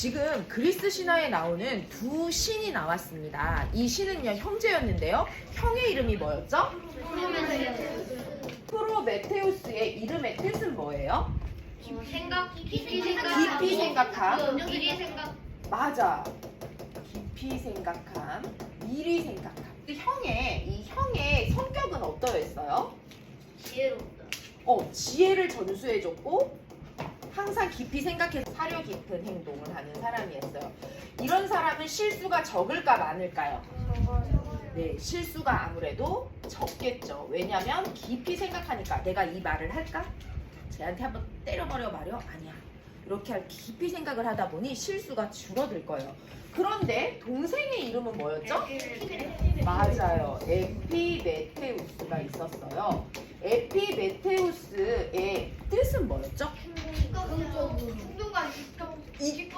지금 그리스 신화에 나오는 두 신이 나왔습니다. 이 신은요 형제였는데요. 형의 이름이 뭐였죠? 프로메테우스의 이름의 뜻은 뭐예요? 생각 깊이 생각 깊이 생각함. 미리 생각 맞아. 깊이 생각함, 미리 생각함. 근데 형의 이 형의 성격은 어떠했어요? 지혜롭다 어, 지혜를 전수해줬고 항상 깊이 생각해서 사려 깊은 행동을 하는 사람이었어요. 이런 사람은 실수가 적을까 많을까요? 네, 실수가 아무래도 적겠죠. 왜냐면 깊이 생각하니까 내가 이 말을 할까? 쟤한테 한번 때려버려 말이요? 아니야. 이렇게 할- 깊이 생각을 하다 보니 실수가 줄어들 거예요. 그런데 동생의 이름은 뭐였죠? 맞아요. 에피메테우스가 있었어요. 에피메테우스의 뜻은 뭐였죠? 긍정과 이-